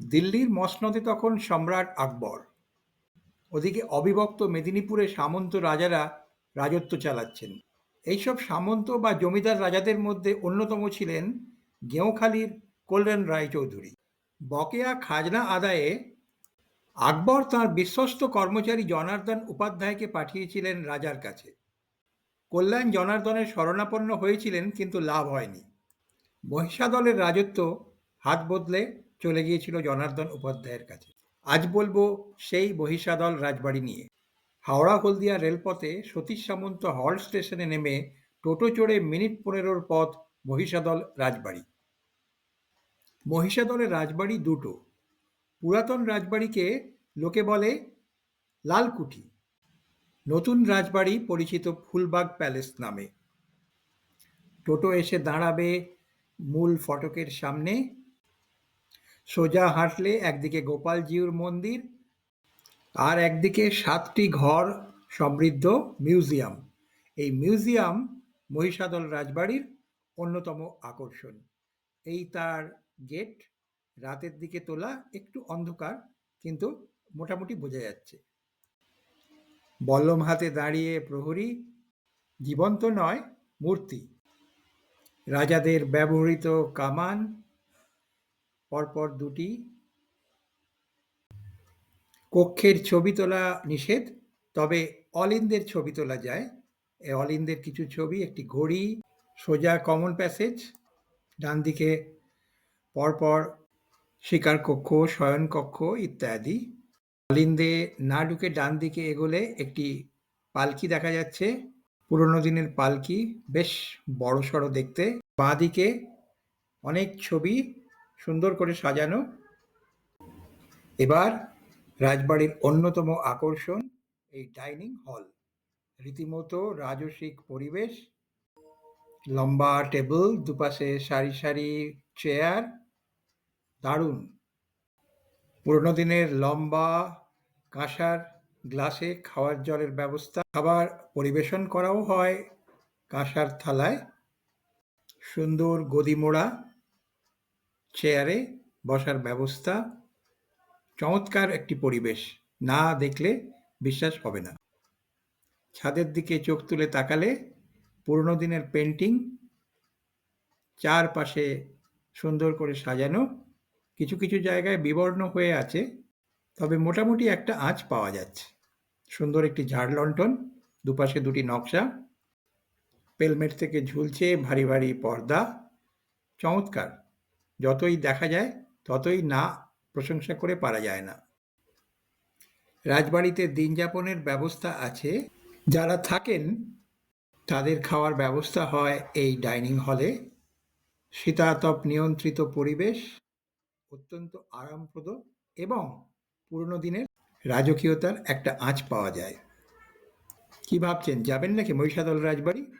দিল্লির মসনদে তখন সম্রাট আকবর। ওদিকে অবিভক্ত মেদিনীপুরে সামন্ত রাজারা রাজত্ব চালাচ্ছেন। এইসব সামন্ত বা জমিদার রাজাদের মধ্যে অন্যতম ছিলেন গেঁওখালির কল্যাণ রায়চৌধুরী। বকেয়া খাজনা আদায়ে আকবর তাঁর বিশ্বস্ত কর্মচারী জনার্দন উপাধ্যায়কে পাঠিয়েছিলেন রাজার কাছে। কল্যাণ জনার্দনের শরণাপন্ন হয়েছিলেন কিন্তু লাভ হয়নি। মহিষাদলের রাজত্ব হাত বদলে চলে গিয়েছিল জনার্দন উপাধ্যায়ের কাছে। আজ বলব সেই বহিষাদল রাজবাড়ি নিয়ে। হাওড়া হলদিয়া রেলপথে সতীশ সামন্ত হল স্টেশনে নেমে টোটো চড়ে মিনিট পনেরোর পথ মহিষাদল রাজবাড়ি। মহিষাদলের রাজবাড়ি দুটো। পুরাতন রাজবাড়িকে লোকে বলে লালকুঠি। নতুন রাজবাড়ি পরিচিত ফুলবাগ প্যালেস নামে। টোটো এসে দাঁড়াবে মূল ফটকের সামনে। সোজা হাঁটলে একদিকে গোপালজিউর মন্দির আর একদিকে সাতটি ঘর সমৃদ্ধ মিউজিয়াম। এই মিউজিয়াম মহিষাদল রাজবাড়ির অন্যতম আকর্ষণ। এই তার গেট রাতের দিকে তোলা একটু অন্ধকার, কিন্তু মোটামুটি বোঝা যাচ্ছে। বল্লম হাতে দাঁড়িয়ে প্রহরী জীবন্ত নয়, মূর্তি। রাজাদের ব্যবহৃত কামান পরপর দুটি কক্ষের ছবি তোলা নিষেধ, তবে অলিন্দের ছবি তোলা যায়। এ অলিন্দের কিছু ছবি, একটি ঘড়ি, সোজা কমন প্যাসেজ ডান দিকে পরপর শিকার কক্ষ, শয়ন কক্ষ ইত্যাদি। অলিন্দে না ঢুকে ডান দিকে এগোলে একটি পালকি দেখা যাচ্ছে। পুরোনো দিনের পালকি, বেশ বড় সড়ো দেখতে। বাঁ দিকে অনেক ছবি সুন্দর করে সাজানো। এবার রাজবাড়ির অন্যতম আকর্ষণ, এই ডাইনিং হল। রীতিমতো রাজসিক পরিবেশ। লম্বা টেবিল, দুপাশে সারি সারি চেয়ার। দারুণ। পুরোনো দিনের লম্বা কাঁসার গ্লাসে খাওয়ার জলের ব্যবস্থা। খাবার পরিবেশন করাও হয় কাঁসার থালায়। সুন্দর গদিমোড়া। চেয়ারে বসার ব্যবস্থা চমৎকার একটি পরিবেশ। না দেখলে বিশ্বাস হবে না। ছাদের দিকে চোখ তুলে তাকালে পুরনো দিনের পেন্টিং চারপাশে সুন্দর করে সাজানো, কিছু কিছু জায়গায় বিবর্ণ হয়ে আছে, তবে মোটামুটি একটা আঁচ পাওয়া যাচ্ছে। সুন্দর একটি ঝাড় লণ্ঠন, দুপাশে দুটি নকশা, পেলমেট থেকে ঝুলছে ভারী ভারী পর্দা, চমৎকার। যতই দেখা যায়, ততই না প্রশংসা করে পারা যায় না। রাজবাড়িতে দিন যাপনের ব্যবস্থা আছে। যারা থাকেন, তাদের খাওয়ার ব্যবস্থা হয় এই ডাইনিং হলে। শীতাতপ নিয়ন্ত্রিত পরিবেশ অত্যন্ত আরামপ্রদ এবং পুরনো দিনের রাজকীয়তার একটা আঁচ পাওয়া যায়। কি ভাবছেন, যাবেন নাকি মহিষাদল রাজবাড়ি?